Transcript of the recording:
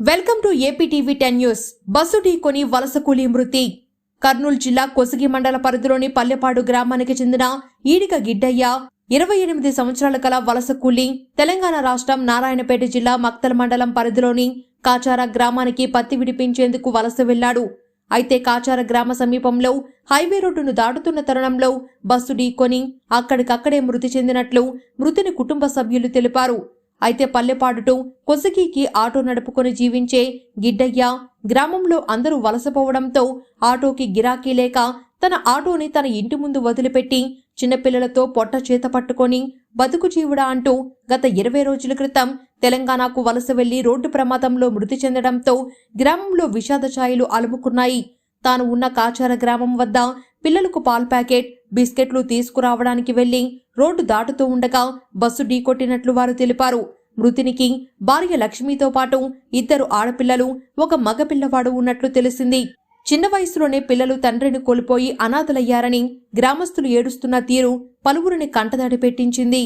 Welcome to APTV ten news. Bus ఢీకొని వలస కూలీ మృతి. కర్నూలు జిల్లా కొసగి మండల పరిధిలోని పల్లెపాడు గ్రామానికి చెందిన ఈడిక గిడ్డయ్య ఇరవై ఎనిమిది సంవత్సరాల కల వలస కూలి. తెలంగాణ రాష్ట్రం నారాయణపేట జిల్లా మక్తల్ మండలం పరిధిలోని కాచార గ్రామానికి పత్తి విడిపించేందుకు వలస వెళ్ళాడు అయితే కాచార గ్రామ సమీపంలో హైవే రోడ్డును దాటుతున్న తరుణంలో బస్సు ఢీకొని అక్కడికక్కడే మృతి చెందినట్లు మృతిని కుటుంబ సభ్యులు తెలిపారు. అయితే పల్లెపాడుటూ కొసకీకి ఆటో నడుపుకొని జీవించే గిడ్డయ్య గ్రామంలో అందరూ వలసపోవడంతో ఆటోకి గిరాకీ లేక తన ఆటోని తన ఇంటి ముందు వదిలిపెట్టి చిన్నపిల్లలతో పొట్ట చేత పట్టుకొని బతుకు జీవుడా అంటూ గత ఇరవై రోజుల క్రితం తెలంగాణకు వలస వెళ్ళి రోడ్డు ప్రమాదంలో మృతి చెందడంతో గ్రామంలో విషాద ఛాయలు అలుముకున్నాయి. తాను ఉన్న కాచార గ్రామం వద్ద పిల్లలకు పాల్ ప్యాకెట్ బిస్కెట్లు తీసుకురావడానికి వెళ్ళి రోడ్డు దాటుతూ ఉండగా బస్సు ఢీకొట్టినట్లు వారు తెలిపారు. మృతినికి భార్య లక్ష్మితో పాటు ఇద్దరు ఆడపిల్లలు ఒక మగ పిల్లవాడు ఉన్నట్లు తెలిసింది. చిన్న వయసులోనే పిల్లలు తండ్రిని కోల్పోయి అనాథలయ్యారని గ్రామస్తులు ఏడుస్తున్న తీరు పలువురిని కంటదాడి పెట్టించింది.